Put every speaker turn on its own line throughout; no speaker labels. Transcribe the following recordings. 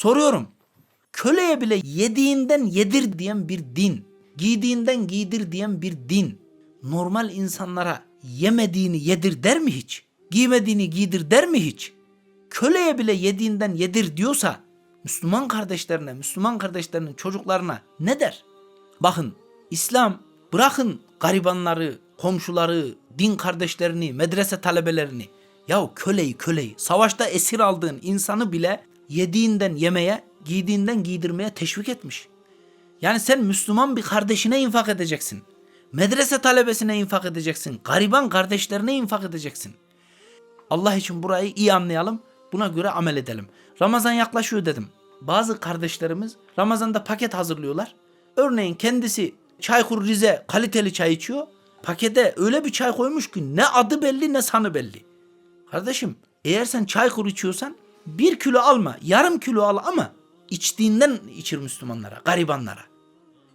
Soruyorum. Köleye bile yediğinden yedir diyen bir din, giydiğinden giydir diyen bir din, normal insanlara yemediğini yedir der mi hiç? Giymediğini giydir der mi hiç? Köleye bile yediğinden yedir diyorsa Müslüman kardeşlerine, Müslüman kardeşlerinin çocuklarına ne der? Bakın İslam bırakın garibanları, komşuları, din kardeşlerini, medrese talebelerini. Ya köleyi köleyi, savaşta esir aldığın insanı bile yediğinden yemeye, giydiğinden giydirmeye teşvik etmiş. Yani sen Müslüman bir kardeşine infak edeceksin. Medrese talebesine infak edeceksin. Gariban kardeşlerine infak edeceksin. Allah için burayı iyi anlayalım. Buna göre amel edelim. Ramazan yaklaşıyor dedim. Bazı kardeşlerimiz Ramazan'da paket hazırlıyorlar. Örneğin kendisi Çaykur Rize kaliteli çay içiyor. Pakete öyle bir çay koymuş ki ne adı belli ne sanı belli. Kardeşim eğer sen Çaykur içiyorsan bir kilo alma, yarım kilo al ama içtiğinden içir Müslümanlara, garibanlara.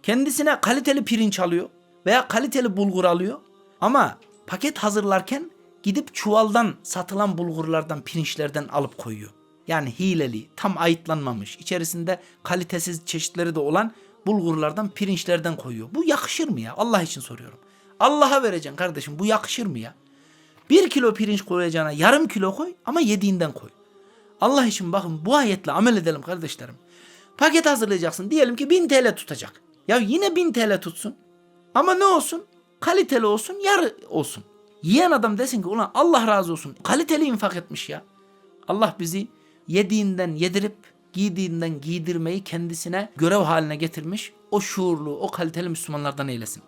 Kendisine kaliteli pirinç alıyor veya kaliteli bulgur alıyor. Ama paket hazırlarken gidip çuvaldan satılan bulgurlardan, pirinçlerden alıp koyuyor. Yani hileli, tam ayıtlanmamış, içerisinde kalitesiz çeşitleri de olan bulgurlardan, pirinçlerden koyuyor. Bu yakışır mı ya? Allah için soruyorum. Allah'a vereceksin kardeşim. Bu yakışır mı ya? Bir kilo pirinç koyacağına yarım kilo koy ama yediğinden koy. Allah için bakın bu ayetle amel edelim kardeşlerim. Paket hazırlayacaksın. Diyelim ki 1000 TL tutacak. Ya yine 1000 TL tutsun. Ama ne olsun? Kaliteli olsun, yarı olsun. Yiyen adam desin ki ulan Allah razı olsun. Kaliteli infak etmiş ya. Allah bizi yediğinden yedirip giydiğinden giydirmeyi kendisine görev haline getirmiş. O şuurlu, o kaliteli Müslümanlardan eylesin.